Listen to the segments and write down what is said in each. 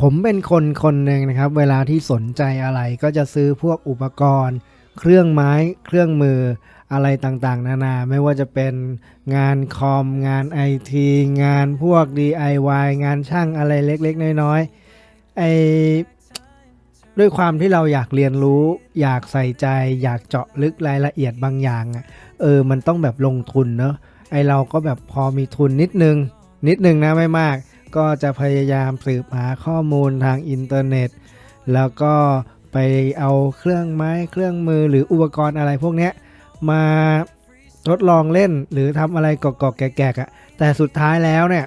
ผมเป็นคนคนหนึ่งนะครับ เวลาที่สนใจอะไรก็จะซื้อพวกอุปกรณ์ เครื่องไม้ เครื่องมืออะไรต่างๆ นานา ไม่ว่าจะเป็นงานคอม งานไอทีงานพวก DIY งานช่างอะไรเล็กๆ น้อยๆไอด้วยความที่เราอยากเรียนรู้ อยากใส่ใจ อยากเจาะลึกรายละเอียดบางอย่างอะเออมันต้องแบบลงทุนเนอะไอเราก็แบบพอมีทุนนิดนึง นิดนึงนะไม่มาก ก็จะพยายามสืบหาข้อมูลทางอินเทอร์เน็ต แล้วก็ไปเอาเครื่องไม้เครื่องมือหรืออุปกรณ์อะไรพวกนี้มาทดลองเล่นหรือทำอะไรกอกๆแกกๆอะ่ะแต่สุดท้ายแล้วเนี่ย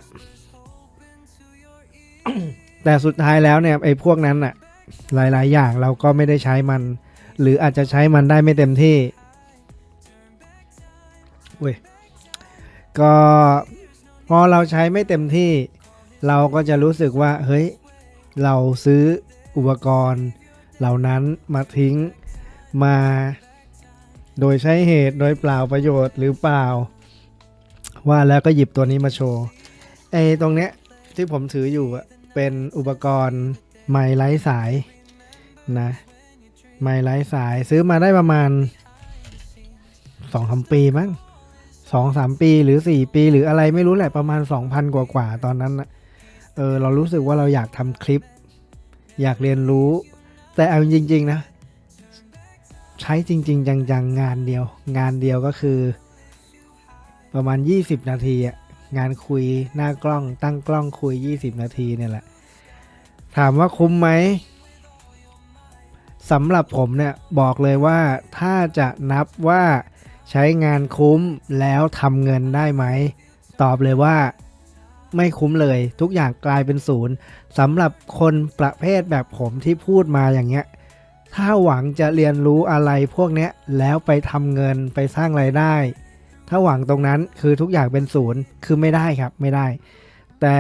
แต่สุดท้ายแล้วเนี่ยไอ้พวกนั้นอะ่ะหลายๆ อย่างเราก็ไม่ได้ใช้มัน หรืออาจจะใช้มันได้ไม่เต็มที่เว้ยก็พอเราใช้ไม่เต็มที่ เราก็จะรู้สึกว่าเฮ้ยเราซื้ออุปกรณ์ เหล่านั้นมาทิ้งมา โดยใช้เหตุโดยเปล่าประโยชน์หรือเปล่า ว่าแล้วก็หยิบตัวนี้มาโชว์ไอ้ตรงเนี้ยที่ผมถืออยู่อะเป็นอุปกรณ์ไม้ไร้สายนะไม้ไร้สายซื้อมาได้ประมาณสองสามปีมั้งสองสามปีหรือสี่ปี หรืออะไรไม่รู้แหละประมาณสองพันกว่ากว่าตอนนั้นนะ เออเรารู้สึกว่าเราอยากทำคลิป อยากเรียนรู้ แต่เอาจริง ๆ นะ ใช้จริง ๆ จังๆงานเดียว งานเดียวก็คือ ประมาณ 20 นาทีอะงานคุยหน้ากล้องตั้งกล้องคุย 20 นาทีเนี่ยแหละ ถามว่าคุ้มไหมสำหรับผมเนี่ยบอกเลยว่าถ้าจะนับว่าใช้งานคุ้มแล้วทำเงินได้ไหม ตอบเลยว่า ไม่คุ้มเลย ทุกอย่างกลายเป็นศูนย์สำหรับคนประเภทแบบผมที่พูดมาอย่างเงี้ย ถ้าหวังจะเรียนรู้อะไรพวกเนี้ยแล้วไปทำเงินไปสร้างไรายได้ ถ้าหวังตรงนั้นคือทุกอย่างเป็นศูนย์คือไม่ได้ครับไม่ได้ แต่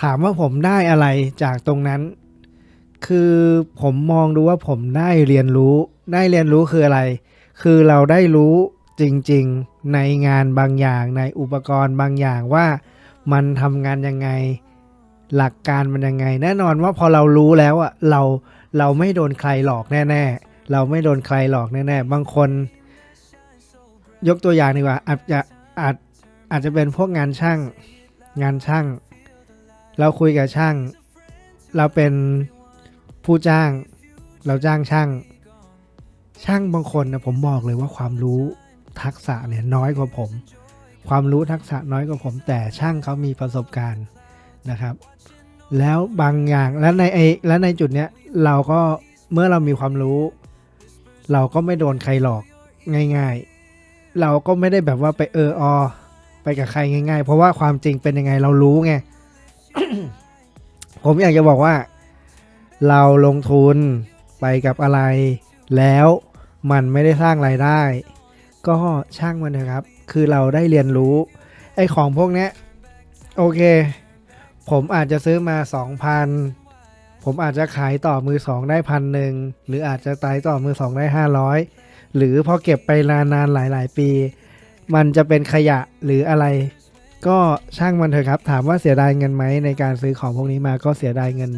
ถามว่าผมได้อะไรจากตรงนั้น คือผมมองดูว่าผมได้เรียนรู้ ได้เรียนรู้คืออะไร คือเราได้รู้ จริงๆ ในงานบางอย่างในอุปกรณ์บางอย่างว่ามันทำงานยังไงหลักการมันยังไง แน่นอนว่าพอเรารู้แล้วอะเราเราไม่โดนใครหลอกแน่ ๆ เราไม่โดนใครหลอกแน่ๆบางคน ยกตัวอย่างดีกว่าอาจจะอาจอาจจะเป็นพวกงานช่างงานช่าง เราคุยกับช่าง เราเป็นผู้จ้าง เราจ้างช่าง ช่างบางคนนะผมบอกเลยว่าความรู้ ทักษะเนี่ยน้อยกว่าผม ความรู้ทักษะน้อยกว่าผม แต่ช่างเขามีประสบการณ์นะครับ แล้วบางอย่างแล้วในไอแล้วในจุดเนี้ยเราก็เมื่อเรามีความรู้ เราก็ไม่โดนใครหลอกง่าย ๆ เราก็ไม่ได้แบบว่าไปเอออไปกับใครง่าย ๆ เพราะว่าความจริงเป็นยังไงเรารู้ไงผมอยากจะบอกว่า เราลงทุนไปกับอะไร แล้วมันไม่ได้สร้างรายได้ ก็ช่างมันเถอะครับ คือเราได้เรียนรู้ ไอ้ของพวกเนี้ยโอเค ผมอาจจะซื้อมา 2,000 ผมอาจจะขายต่อมือสองได้พันหนึ่งหรืออาจจะตายต่อมือสองได้ 500 หรือพอเก็บไปนานๆหลายๆ ปี มันจะเป็นขยะหรืออะไร ก็ช่างมันเถอะครับ ถามว่าเสียดายเงินไหมในการซื้อของพวกนี้มาก็เสียดายเงิน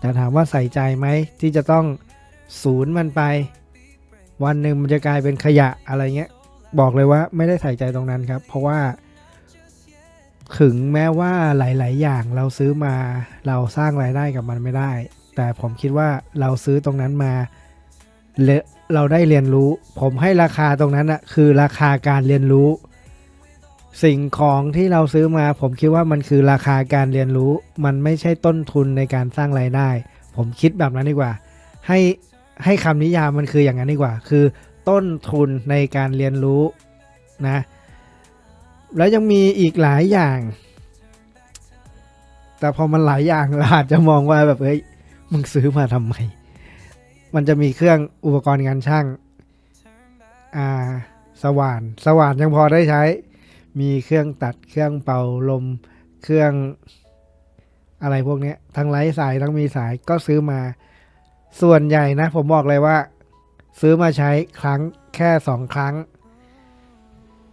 แต่ถามว่าใส่ใจไหมที่จะต้องศูนย์มันไป วันหนึ่งมันจะกลายเป็นขยะอะไรเงี้ย บอกเลยว่าไม่ได้ใส่ใจตรงนั้นครับ เพราะว่าถึงแม้ว่าหลาย ๆ อย่างเราซื้อมาเราสร้างรายได้กับมันไม่ได้ แต่ผมคิดว่าเราซื้อตรงนั้นมาเลเราได้เรียนรู้ ผมให้ราคาตรงนั้นอะคือราคาการเรียนรู้ สิ่งของที่เราซื้อมา ผมคิดว่ามันคือราคาการเรียนรู้ มันไม่ใช่ต้นทุนในการสร้างรายได้ ผมคิดแบบนั้นดีกว่า ให้ให้คำนิยามมันคืออย่างนั้นดีกว่า คือ ต้นทุนในการเรียนรู้นะ แล้วยังมีอีกหลายอย่าง แต่พอมันหลายอย่างเราอาจจะมองว่าแบบเฮ้ยมึงซื้อมาทำไม มันจะมีเครื่องอุปกรณ์งานช่าง อ่า สว่าน สว่านยังพอได้ใช้ มีเครื่องตัด เครื่องเป่าลม เครื่องอะไรพวกนี้ทั้งไร้สายทั้งมีสายก็ซื้อมา ส่วนใหญ่นะ ผมบอกเลยว่า ซื้อมาใช้ครั้งแค่สองครั้ง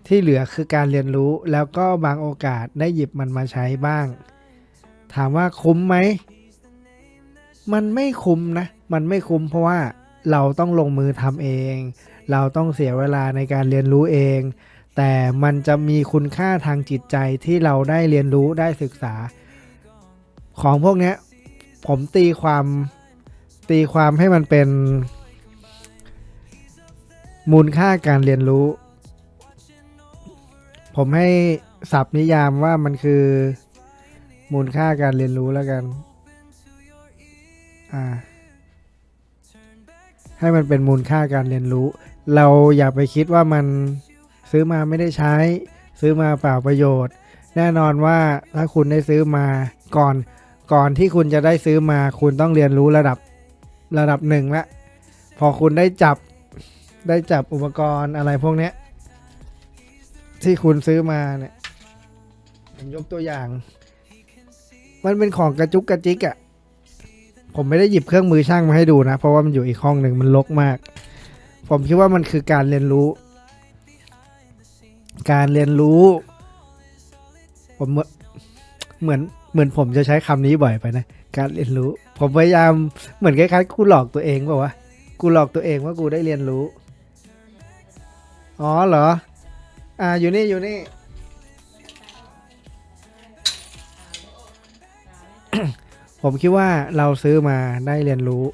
ที่เหลือคือการเรียนรู้แล้วก็บางโอกาสได้หยิบมันมาใช้บ้าง ถามว่าคุ้มไหม มันไม่คุ้มนะ มันไม่คุ้มเพราะว่าเราต้องลงมือทำเอง เราต้องเสียเวลาในการเรียนรู้เอง แต่มันจะมีคุณค่าทางจิตใจที่เราได้เรียนรู้ได้ศึกษา ของพวกนี้ผมตีความตีความให้มันเป็น มูลค่าการเรียนรู้ ผมให้ศัพท์นิยามว่ามันคือ มูลค่าการเรียนรู้แล้วกัน อ่า ให้มันเป็นมูลค่าการเรียนรู้ เราอย่าไปคิดว่ามันซื้อมาไม่ได้ใช้ ซื้อมาเปล่าประโยชน์ แน่นอนว่าถ้าคุณได้ซื้อมาก่อนก่อนที่คุณจะได้ซื้อมา คุณต้องเรียนรู้ระดับระดับหนึ่งละ พอคุณได้จับ ได้จับอุปกรณ์อะไรพวกเนี้ย ที่คุณซื้อมาเนี่ยผมยกตัวอย่าง มันเป็นของกระจุกกระจิกอะ่ะ ผมไม่ได้หยิบเครื่องมือช่างมาให้ดูนะ เพราะว่ามันอยู่อีกห้องหนึ่งมันรกมาก ผมคิดว่ามันคือการเรียนรู้ การเรียนรู้ ผมเหมือนเหมือนเหมือนผมจะใช้คำนี้บ่อยไปนะ การเรียนรู้ ผมพยายามเหมือนคล้ายๆกูหลอกตัวเองเปล่าวะกูหลอกตัวเองว่ากูได้เรียนรู้ อ๋อเหรอ อ่าอยู่นี่อยู่นี่ ผมคิดว่าเราซื้อมาได้เรียนรู้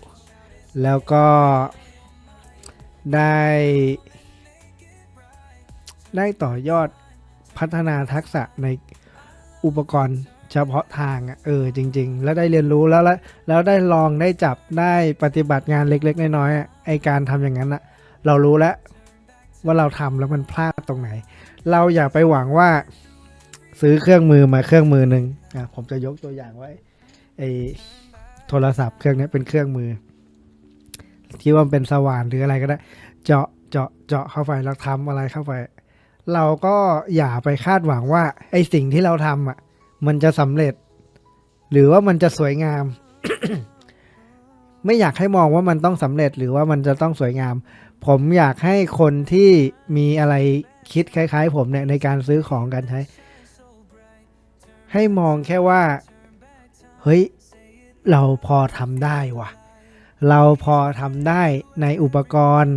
แล้วก็ได้ ได้ต่อยอดพัฒนาทักษะในอุปกรณ์เฉพาะทางอะเออจริง ๆ แล้วได้เรียนรู้แล้วแล้วแล้วได้ลองได้จับได้ปฏิบัติงานเล็ก ๆ น้อยๆไอการทำอย่างนั้นอะ เรารู้แล้ว ว่าเราทำแล้วมันพลาดตรงไหน เราอย่าไปหวังว่าซื้อเครื่องมือมาเครื่องมือหนึ่งอะผมจะยกตัวอย่างไว้ไอโทรศัพท์เครื่องนี้เป็นเครื่องมือ ที่ว่ามันเป็นสว่านหรืออะไรก็ได้ เจาะเจาะเจาะเข้าไปแล้วทำอะไรเข้าไป เราก็อย่าไปคาดหวังว่าไอสิ่งที่เราทำอะ มันจะสำเร็จ หรือว่ามันจะสวยงาม ไม่อยากให้มองว่ามันต้องสำเร็จหรือว่ามันจะต้องสวยงาม ผมอยากให้คนที่มีอะไรคิดคล้าย ๆ ผมเนี่ยในการซื้อของการใช้ ให้มองแค่ว่า เฮ้ย เราพอทำได้ว่ะเราพอทำได้ในอุปกรณ์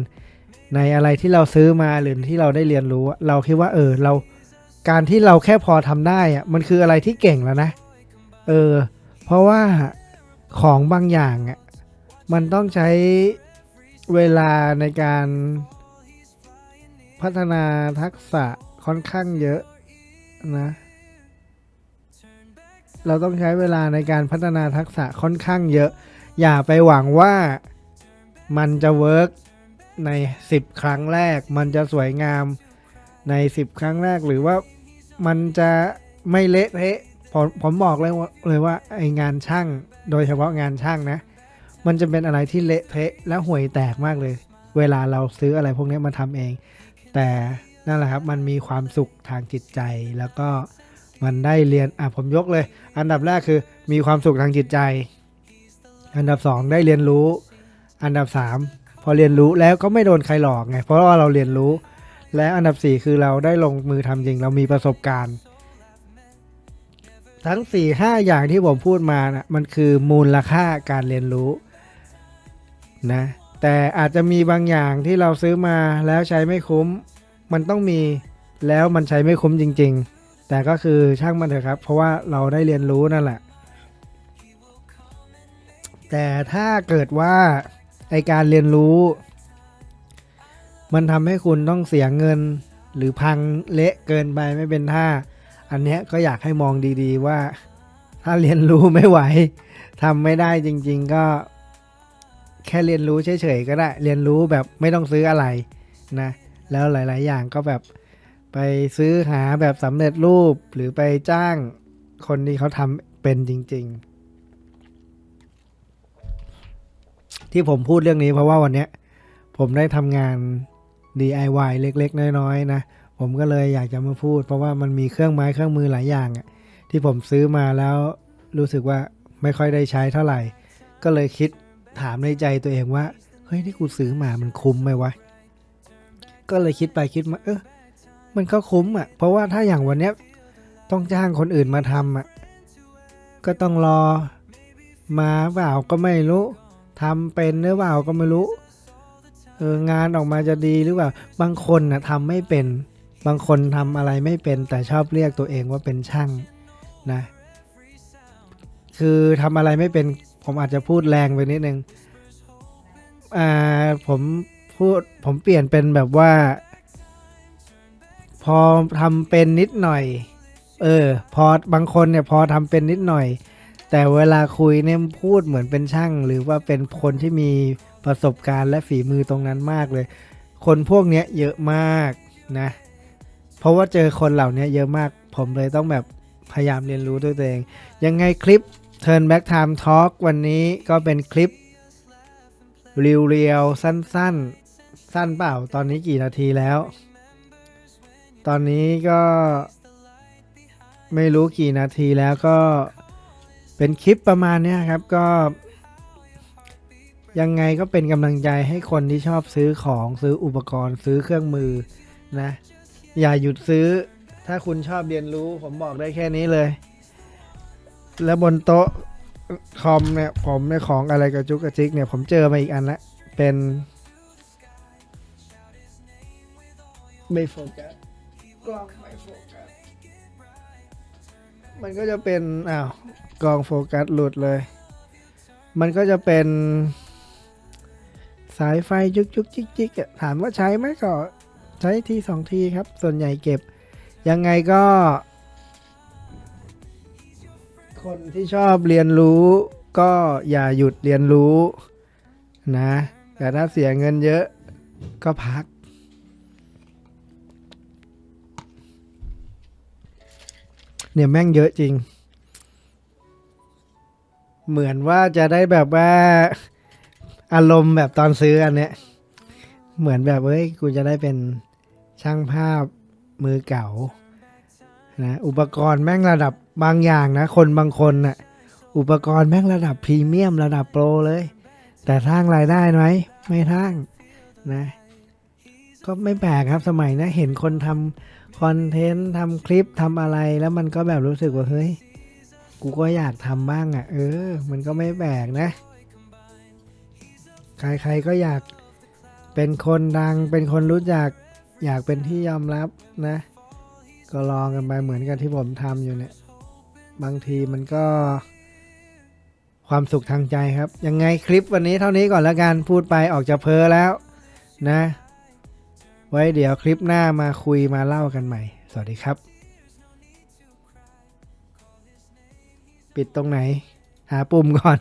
ในอะไรที่เราซื้อมาหรือที่เราได้เรียนรู้ เราคิดว่า เออ เราการที่เราแค่พอทำได้อะมันคืออะไรที่เก่งแล้วนะ เออ เพราะว่าของบางอย่างอะ มันต้องใช้เวลาในการพัฒนาทักษะค่อนข้างเยอะนะ เราต้องใช้เวลาในการพัฒนาทักษะค่อนข้างเยอะ อย่าไปหวังว่ามันจะเวิร์กใน 10 ครั้งแรก มันจะสวยงามใน 10 ครั้งแรกหรือว่ามันจะไม่เละเทะผมผมบอกเลยว่าเลยว่าไองานช่าง โดยเฉพาะงานช่างนะ มันจะเป็นอะไรที่เละเทะและห่วยแตกมากเลย เวลาเราซื้ออะไรพวกนี้มาทำเอง แต่นั่นแหละครับ มันมีความสุขทางจิตใจแล้วก็มันได้เรียนอะผมยกเลย อันดับแรกคือมีความสุขทางจิตใจ อันดับสองได้เรียนรู้ อันดับสามพอเรียนรู้แล้วก็ไม่โดนใครหลอกไง เพราะว่าเราเรียนรู้ และอันดับสี่คือเราได้ลงมือทำจริงเรามีประสบการณ์ ทั้ง4ี่ห้าอย่างที่ผมพูดมานะมันคือมูลค่าการเรียนรู้ นะแต่อาจจะมีบางอย่างที่เราซื้อมาแล้วใช้ไม่คุ้ม มันต้องมีแล้วมันใช้ไม่คุ้มจริง ๆ แต่ก็คือช่างมันเถอะครับ เพราะว่าเราได้เรียนรู้นั่นแหละ แต่ถ้าเกิดว่าไอการเรียนรู้ มันทำให้คุณต้องเสียเงินหรือพังเละเกินไปไม่เป็นท่า อันเนี้ยก็อยากให้มองดีๆว่า ถ้าเรียนรู้ไม่ไหวทำไม่ได้จริง ๆ ก็ แค่เรียนรู้เฉยๆก็ได้ เรียนรู้แบบไม่ต้องซื้ออะไรนะ แล้วหลาย ๆ อย่างก็แบบไปซื้อหาแบบสำเร็จรูปหรือไปจ้างคนที่เขาทำเป็นจริง ๆ ที่ผมพูดเรื่องนี้เพราะว่าวันนี้ผมได้ทำงาน DIY เล็ก ๆ น้อย ๆ นะ ผมก็เลยอยากจะมาพูด เพราะว่ามันมีเครื่องไม้เครื่องมือหลายอย่างที่ผมซื้อมาแล้วรู้สึกว่าไม่ค่อยได้ใช้เท่าไหร่ ก็เลยคิด ถามในใจตัวเองว่า เฮ้ยที่กูซื้อมามันคุ้มไหมวะ ก็เลยคิดไปคิดมา เออมันก็คุ้มอะ เพราะว่าถ้าอย่างวันเนี้ยต้องจ้างคนอื่นมาทำอะ ก็ต้องรอมาเปล่าก็ไม่รู้ทำเป็นหรือเปล่าก็ไม่รู้เอองานออกมาจะดีหรือเปล่า บางคนนะทำไม่เป็น บางคนทำอะไรไม่เป็น แต่ชอบเรียกตัวเองว่าเป็นช่างนะ คือทำอะไรไม่เป็น ผมอาจจะพูดแรงไปนิดนึงอ่าผมพูดผมเปลี่ยนเป็นแบบว่า พอทำเป็นนิดหน่อย เออ พอบางคนเนี่ยพอทำเป็นนิดหน่อย แต่เวลาคุยเนี่ยพูดเหมือนเป็นช่าง หรือว่าเป็นคนที่มีประสบการณ์และฝีมือตรงนั้นมากเลย คนพวกเนี้ยเยอะมากนะ เพราะว่าเจอคนเหล่านี้เยอะมาก ผมเลยต้องแบบพยายามเรียนรู้ด้วยตัวเอง ยังไงคลิป Turn Back Time Talk วันนี้ก็เป็นคลิปเรียวๆ สั้นๆสั้นเปล่า ตอนนี้กี่นาทีแล้ว ตอนนี้ก็ ไม่รู้กี่นาทีแล้วก็เป็นคลิปประมาณนี้ครับก็ ยังไงก็เป็นกำลังใจให้คนที่ชอบซื้อของซื้ออุปกรณ์ซื้อเครื่องมือนะ อย่าหยุดซื้อ ถ้าคุณชอบเรียนรู้ผมบอกได้แค่นี้เลย แล้วบนโต๊ะคอมเนี่ย ผมในของอะไรกระจุกกระจิกเนี่ย ผมเจอมาอีกอันละเป็นไม่โฟกัสกล้องไม่โฟกัสมันก็จะเป็นอ้าวกล้องโฟกัสหลุดเลย มันก็จะเป็น สายไฟจุกจุกจิกจิกอะถามว่าใช้ไหมก็ใช้ทีสองทีครับ ส่วนใหญ่เก็บ ยังไงก็ คนที่ชอบเรียนรู้ ก็อย่าหยุดเรียนรู้นะแต่ถ้าเสียเงินเยอะก็พัก เนี่ยแม่งเยอะจริง เหมือนว่าจะได้แบบว่า อารมณ์แบบตอนซื้ออันเนี้ย เหมือนแบบเอ้ยกูจะได้เป็นช่างภาพมือเก่านะอุปกรณ์แม่งระดับ บางอย่างนะ คนบางคนน่ะอุปกรณ์แม่งระดับพรีเมียมระดับโปรเลย แต่สร้างรายได้ไหมไม่สร้างนะ ก็ไม่แปลกครับสมัยนะเห็นคนทำคอนเทนต์ทำคลิปทำอะไรแล้วมันก็แบบรู้สึกว่า เฮ้ย กูก็อยากทำบ้างอะ่ะ เออ มันก็ไม่แปลกนะ ใครๆก็อยากเป็นคนดังเป็นคนรู้จัก อยากเป็นที่ยอมรับนะ ก็ลองกันไปเหมือนกันที่ผมทำอยู่เนี่ย บางทีมันก็ ความสุขทางใจครับ ยังไงคลิปวันนี้เท่านี้ก่อนแล้วกันพูดไปออกจะเพ้อแล้วนะ ไว้เดี๋ยวคลิปหน้ามาคุยมาเล่ากันใหม่ สวัสดีครับ ปิดตรงไหน หาปุ่มก่อน